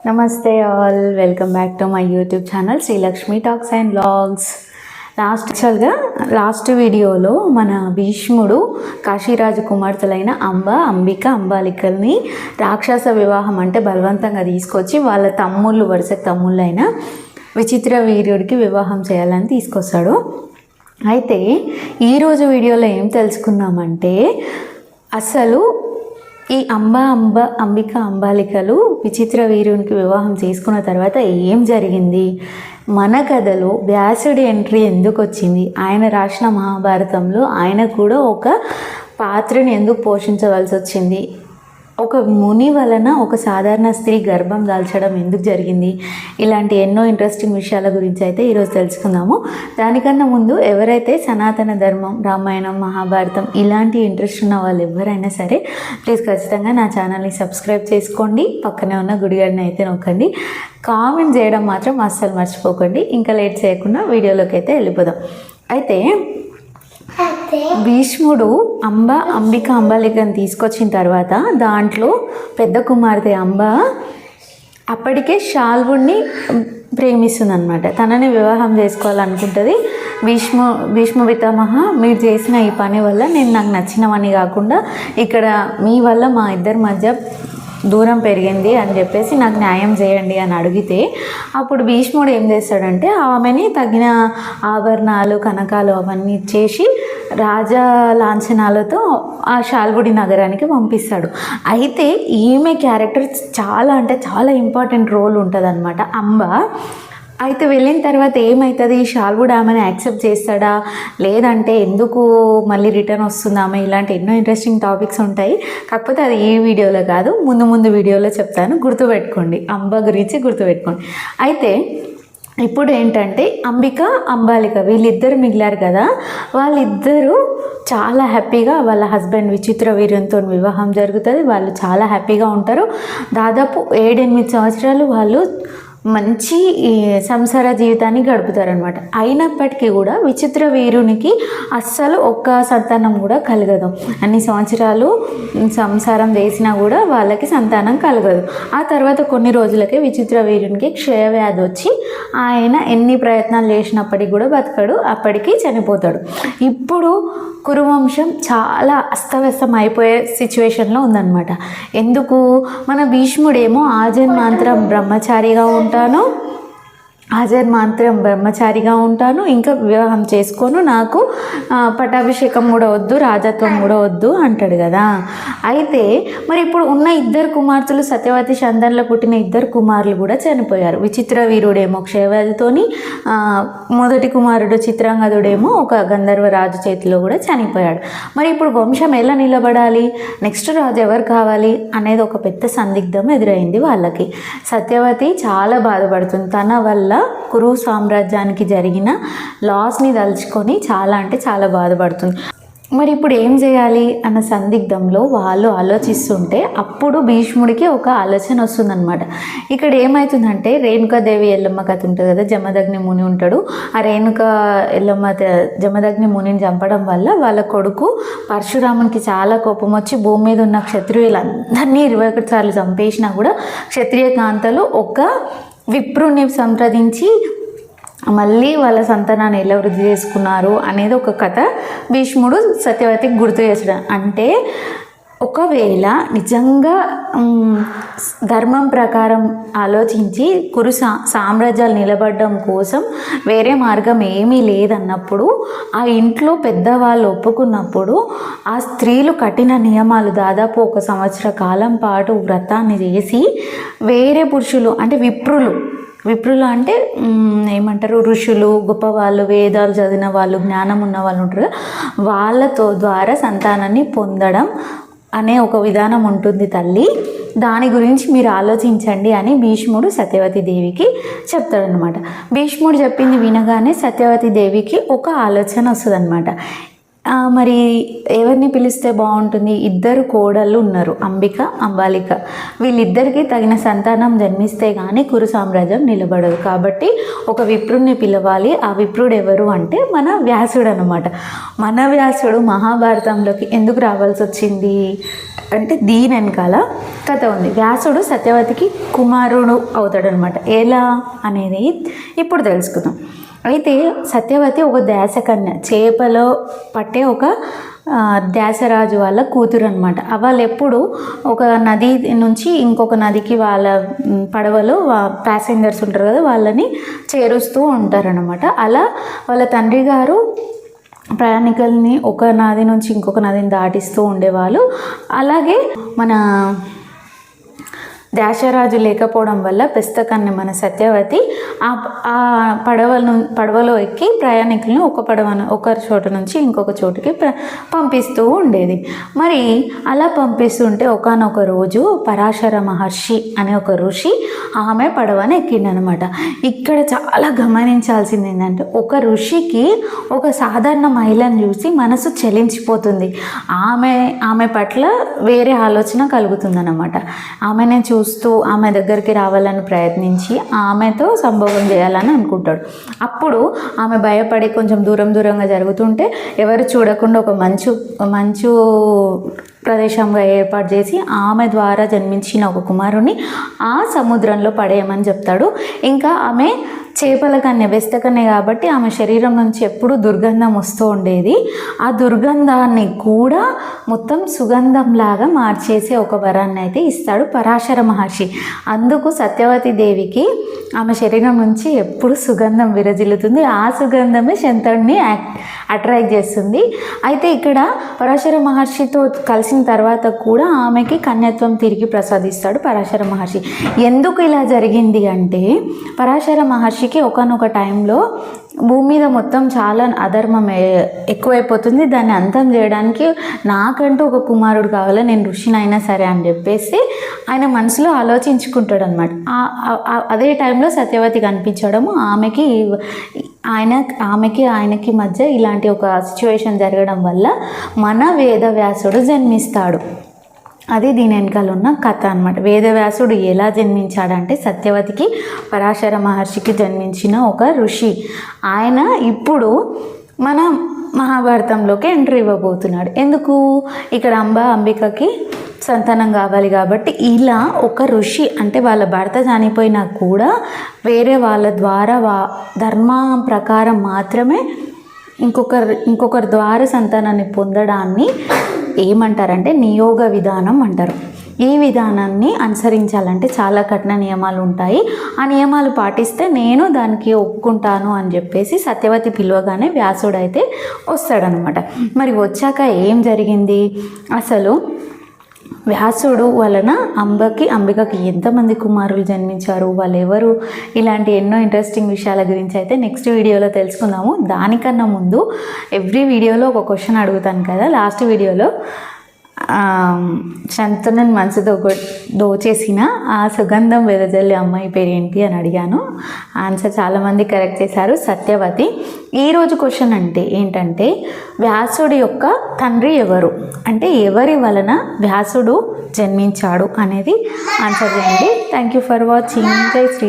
నమస్తే all welcome back to my YouTube channel Sreelakshmi talks and blogs last యాక్చువల్గా last వీడియోలో మన భీష్ముడు కాశీరాజు కుమార్తెలైన అంబ అంబిక అంబాలికల్ని రాక్షస వివాహం అంటే బలవంతంగా తీసుకొచ్చి వాళ్ళ తమ్ముళ్ళు వరుస తమ్ముళ్ళైన విచిత్ర వీర్యుడికి వివాహం చేయాలని తీసుకొస్తాడు. అయితే ఈరోజు వీడియోలో ఏం తెలుసుకున్నామంటే అసలు ఈ అంబ అంబ అంబిక అంబాలికలు విచిత్ర వీరునికి వివాహం చేసుకున్న తర్వాత ఏం జరిగింది? మన కథలో వ్యాసుడి ఎంట్రీ ఎందుకు వచ్చింది? ఆయన రాసిన మహాభారతంలో ఆయన కూడా ఒక పాత్రని ఎందుకు పోషించవలసి వచ్చింది? ఒక ముని వలన ఒక సాధారణ స్త్రీ గర్భం దాల్చడం ఎందుకు జరిగింది? ఇలాంటి ఎన్నో ఇంట్రెస్టింగ్ విషయాల గురించి అయితే ఈరోజు తెలుసుకుందాము. దానికన్నా ముందు ఎవరైతే సనాతన ధర్మం రామాయణం మహాభారతం ఇలాంటి ఇంట్రెస్ట్ ఉన్న వాళ్ళు ఎవరైనా సరే ప్లీజ్ ఖచ్చితంగా నా ఛానల్ని సబ్స్క్రైబ్ చేసుకోండి. పక్కనే ఉన్న గుడిగడిని అయితే నొక్కండి. కామెంట్ చేయడం మాత్రం అస్సలు మర్చిపోకండి. ఇంకా లేట్ చేయకుండా వీడియోలోకి అయితే వెళ్ళిపోదాం. అయితే భీష్ముడు అంబ అంబిక అంబాలికను తీసుకొచ్చిన తర్వాత దాంట్లో పెద్ద కుమార్తె అంబ అప్పటికే శాల్వుణ్ణి ప్రేమిస్తుంది అనమాట తనని వివాహం చేసుకోవాలనుకుంటుంది. భీష్మ భీష్మ పితామహ మీరు చేసిన ఈ పని వల్ల నేను నాకు నచ్చినవని కాకుండా ఇక్కడ మీ వల్ల మా ఇద్దరి మధ్య దూరం పెరిగింది అని చెప్పేసి నాకు న్యాయం చేయండి అని అడిగితే అప్పుడు భీష్ముడు ఏం చేస్తాడంటే ఆమెని తగిన ఆభరణాలు కనకాలు అవన్నీ ఇచ్చేసి రాజా లాంఛనాలతో ఆ శాల్గుడి నగరానికి పంపిస్తాడు. అయితే ఈమె క్యారెక్టర్ చాలా అంటే చాలా ఇంపార్టెంట్ రోల్ ఉంటుంది అంబ అయితే వెళ్ళిన తర్వాత ఏమవుతుంది షాల్వుడ్ ఆమెను యాక్సెప్ట్ చేస్తాడా? లేదంటే ఎందుకు మళ్ళీ రిటర్న్ వస్తుంది ఆమె? ఇలాంటి ఎన్నో ఇంట్రెస్టింగ్ టాపిక్స్ ఉంటాయి. కాకపోతే అది ఈ వీడియోలో కాదు. ముందు ముందు వీడియోలో చెప్తాను. గుర్తుపెట్టుకోండి. అంబ గురించి గుర్తుపెట్టుకోండి. అయితే ఇప్పుడు ఏంటంటే అంబిక అంబాలిక వీళ్ళిద్దరు మిగిలారు కదా? వాళ్ళిద్దరూ చాలా హ్యాపీగా వాళ్ళ హస్బెండ్ విచిత్ర వీర్యంతో వివాహం జరుగుతుంది. వాళ్ళు చాలా హ్యాపీగా ఉంటారు. దాదాపు ఏడెనిమిది సంవత్సరాలు వాళ్ళు మంచి సంసార జీవితాన్ని గడుపుతారనమాట అయినప్పటికీ కూడా విచిత్ర వీరునికి అస్సలు ఒక్క సంతానం కూడా కలగదు. అన్ని సంవత్సరాలు సంసారం చేసినా కూడా వాళ్ళకి సంతానం కలగదు. ఆ తర్వాత కొన్ని రోజులకే విచిత్ర వీరునికి క్షయవ్యాధి వచ్చి ఆయన ఎన్ని ప్రయత్నాలు చేసినప్పటికీ కూడా బతకడు అప్పటికి చనిపోతాడు. ఇప్పుడు కురువంశం చాలా అస్తవ్యస్తం అయిపోయే సిచ్యువేషన్లో ఉందన్నమాట. ఎందుకు? మన భీష్ముడేమో ఆజన్మాంతరం బ్రహ్మచారిగా ఉంటాను. మాత్రం బ్రహ్మచారిగా ఉంటాను. ఇంకా వివాహం చేసుకోను. నాకు పట్టాభిషేకం కూడా వద్దు రాజత్వం కూడా వద్దు అంటాడు కదా. అయితే మరి ఇప్పుడు ఉన్న ఇద్దరు కుమార్తెలు సత్యవతి చందన్లో పుట్టిన ఇద్దరు కుమారులు కూడా చనిపోయారు. విచిత్ర వీరుడేమో క్షయవ్యాధితోని మొదటి కుమారుడు చిత్రాంగదుడేమో ఒక గంధర్వ రాజు చేతిలో కూడా చనిపోయాడు. మరి ఇప్పుడు వంశం ఎలా నిలబడాలి? నెక్స్ట్ రాజు ఎవరు కావాలి? అనేది ఒక పెద్ద సందిగ్ధం ఎదురైంది వాళ్ళకి. సత్యవతి చాలా బాధపడుతుంది. తన వల్ల కురు సామ్రాజ్యానికి జరిగిన లాస్ని తలుచుకొని చాలా అంటే చాలా బాధపడుతుంది. మరి ఇప్పుడు ఏం చేయాలి అన్న సందిగ్ధంలో వాళ్ళు ఆలోచిస్తుంటే అప్పుడు భీష్ముడికి ఒక ఆలోచన వస్తుందన్నమాట. ఇక్కడ ఏమవుతుందంటే రేణుకాదేవి ఎల్లమ్మ కథ ఉంటుంది కదా జమదగ్ని ముని ఉంటాడు. ఆ రేణుక ఎల్లమ్మ జమదగ్ని మునిని చంపడం వల్ల వాళ్ళ కొడుకు పరశురామునికి చాలా కోపం వచ్చి భూమి మీద ఉన్న క్షత్రియులందరినీ ఇరవై ఒకటి సార్లు చంపేసినా కూడా క్షత్రియ కాంతలు ఒక విప్రుని సంప్రదించి మళ్ళీ వాళ్ళ సంతానాన్ని ఎలా వృద్ధి చేసుకున్నారు అనేది ఒక కథ భీష్ముడు సత్యవతికి గుర్తు చేసాడు అంటే ఒకవేళ నిజంగా ధర్మం ప్రకారం ఆలోచించి కురు సా సామ్రాజ్యాలు నిలబడడం కోసం వేరే మార్గం ఏమీ లేదన్నప్పుడు ఆ ఇంట్లో పెద్దవాళ్ళు ఒప్పుకున్నప్పుడు ఆ స్త్రీలు కఠిన నియమాలు దాదాపు ఒక సంవత్సర కాలం పాటు వ్రతాన్ని చేసి వేరే పురుషులు అంటే విప్రులు. విప్రులు అంటే ఏమంటారు? ఋషులు గొప్పవాళ్ళు వేదాలు చదివిన వాళ్ళు జ్ఞానం ఉన్న వాళ్ళు ఉంటారు వాళ్ళతో ద్వారా సంతానాన్ని పొందడం అనే ఒక విధానం ఉంటుంది తల్లి. దాని గురించి మీరు ఆలోచించండి అని భీష్ముడు సత్యవతి దేవికి చెప్తాడనమాట భీష్ముడు చెప్పింది వినగానే సత్యవతి దేవికి ఒక ఆలోచన వస్తుందన్నమాట. అనమాట మరి ఎవరిని పిలిస్తే బాగుంటుంది? ఇద్దరు కోడళ్ళు ఉన్నారు అంబిక అంబాలిక. వీళ్ళిద్దరికీ తగిన సంతానం జన్మిస్తే కానీ కురు సామ్రాజ్యం నిలబడదు. కాబట్టి ఒక విప్రుడిని పిలవాలి. ఆ విప్రుడు ఎవరు అంటే మన వ్యాసుడు అనమాట మన వ్యాసుడు మహాభారతంలోకి ఎందుకు రావాల్సి వచ్చింది? అంటే దీని వెనకాల కథ ఉంది. వ్యాసుడు సత్యవతికి కుమారుడు అవుతాడనమాట ఎలా అనేది ఇప్పుడు తెలుసుకుందాం. అయితే సత్యవతి ఒక దేశకన్య చేపలో పట్టే ఒక ఆ, దేశరాజు వాళ్ళ కూతురు అనమాట వాళ్ళు ఎప్పుడు ఒక నది నుంచి ఇంకొక నదికి వాళ్ళ పడవలో ప్యాసింజర్స్ ఉంటారు కదా వాళ్ళని చేరుస్తూ ఉంటారనమాట అలా వాళ్ళ తండ్రి గారు ప్రయాణికుల్ని ఒక నది నుంచి ఇంకొక నదిని దాటిస్తూ ఉండేవాళ్ళు. అలాగే మన దాశరాజు లేకపోవడం వల్ల పుస్తకాన్ని మన సత్యవతి ఆ ఆ పడవను పడవలో ఎక్కి ప్రయాణికులను ఒక పడవను ఒక చోట నుంచి ఇంకొక చోటుకి పంపిస్తూ ఉండేది. మరి అలా పంపిస్తుంటే ఒకనొక రోజు పరాశర మహర్షి అనే ఒక ఋషి ఆమె పడవని ఎక్కిండనమాట ఇక్కడ చాలా గమనించాల్సింది ఏంటంటే ఒక ఋషికి ఒక సాధారణ మహిళను చూసి మనసు చలించిపోతుంది. ఆమె ఆమె పట్ల వేరే ఆలోచన కలుగుతుందన్నమాట. ఆమెనే చూస్తూ ఆమె దగ్గరికి రావాలని ప్రయత్నించి ఆమెతో సంభోగం చేయాలని అనుకుంటాడు. అప్పుడు ఆమె భయపడి కొంచెం దూరం దూరంగా జరుగుతుంటే ఎవరు చూడకుండా ఒక మంచు మంచు ప్రదేశంగా ఏర్పాటు చేసి ఆమె ద్వారా జన్మించిన ఒక కుమారుని ఆ సముద్రంలో పడేయమని చెప్తాడు. ఇంకా ఆమె చేపల కన్య బెస్త కన్య కాబట్టి ఆమె శరీరం నుంచి ఎప్పుడు దుర్గంధం వస్తూ ఉండేది. ఆ దుర్గంధాన్ని కూడా మొత్తం సుగంధంలాగా మార్చేసే ఒక వరాన్ని అయితే ఇస్తాడు పరాశర మహర్షి. అందుకు సత్యవతి దేవికి ఆమె శరీరం నుంచి ఎప్పుడు సుగంధం విరజిల్లుతుంది. ఆ సుగంధమే శంతనుడిని అట్రాక్ట్ చేస్తుంది. అయితే ఇక్కడ పరాశర మహర్షితో కలిసిన తర్వాత కూడా ఆమెకి కన్యత్వం తిరిగి ప్రసాదిస్తాడు పరాశర మహర్షి. ఎందుకు ఇలా జరిగింది అంటే పరాశర మహర్షి మహర్షికి ఒకనొక టైంలో భూమి మీద మొత్తం చాలా అధర్మం ఎక్కువైపోతుంది. దాన్ని అంతం చేయడానికి నాకంటూ ఒక కుమారుడు కావాలి నేను ఋషినైనా సరే అని చెప్పేసి ఆయన మనసులో ఆలోచించుకుంటాడు అనమాట అదే టైంలో సత్యవతి కనిపించడము ఆమెకి ఆయన ఆమెకి ఆయనకి మధ్య ఇలాంటి ఒక సిచ్యువేషన్ జరగడం వల్ల మన వేదవ్యాసుడు జన్మిస్తాడు. అది దీని వెనకాల ఉన్న కథ అనమాట వేదవ్యాసుడు ఎలా జన్మించాడంటే సత్యవతికి పరాశర మహర్షికి జన్మించిన ఒక ఋషి. ఆయన ఇప్పుడు మన మహాభారతంలోకి ఎంట్రీ ఇవ్వబోతున్నాడు. ఎందుకు? ఇక్కడ అంబ అంబికకి సంతానం కావాలి కాబట్టి ఇలా ఒక ఋషి అంటే వాళ్ళ భర్త చనిపోయినా కూడా వేరే వాళ్ళ ద్వారా వా ధర్మ ప్రకారం మాత్రమే ఇంకొకరి ఇంకొకరి ద్వారా సంతానాన్ని పొందడాన్ని ఏమంటారంటే నియోగ విధానం అంటారు. ఈ విధానాన్ని అనుసరించాలంటే చాలా కఠిన నియమాలు ఉంటాయి. ఆ నియమాలు పాటిస్తే నేను దానికి ఒప్పుకుంటాను అని చెప్పేసి సత్యవతి పిలవగానే వ్యాసుడైతే వస్తాడనమాట. మరి వచ్చాక ఏం జరిగింది? అసలు వ్యాసుడు వలన అంబకి అంబికకి ఎంతమంది కుమారులు జన్మించారు వాళ్ళు ఎవరు ఇలాంటి ఎన్నో ఇంట్రెస్టింగ్ విషయాల గురించి అయితే నెక్స్ట్ వీడియోలో తెలుసుకుందాము. దానికన్నా ముందు ఎవ్రీ వీడియోలో ఒక క్వశ్చన్ అడుగుతాను కదా లాస్ట్ వీడియోలో శంతనుని మనసుతో గొ- దోచేసిన ఆ సుగంధం వెదజల్లి అమ్మాయి పేరేంటి అని అడిగాను. ఆన్సర్ చాలామంది కరెక్ట్ చేశారు. సత్యవతి. ఈరోజు క్వశ్చన్ అంటే ఏంటంటే వ్యాసుడి యొక్క తండ్రి ఎవరు? అంటే ఎవరి వలన వ్యాసుడు జన్మించాడు అనేది ఆన్సర్ చేయండి. థ్యాంక్ యూ ఫర్ వాచింగ్ జై శ్రీ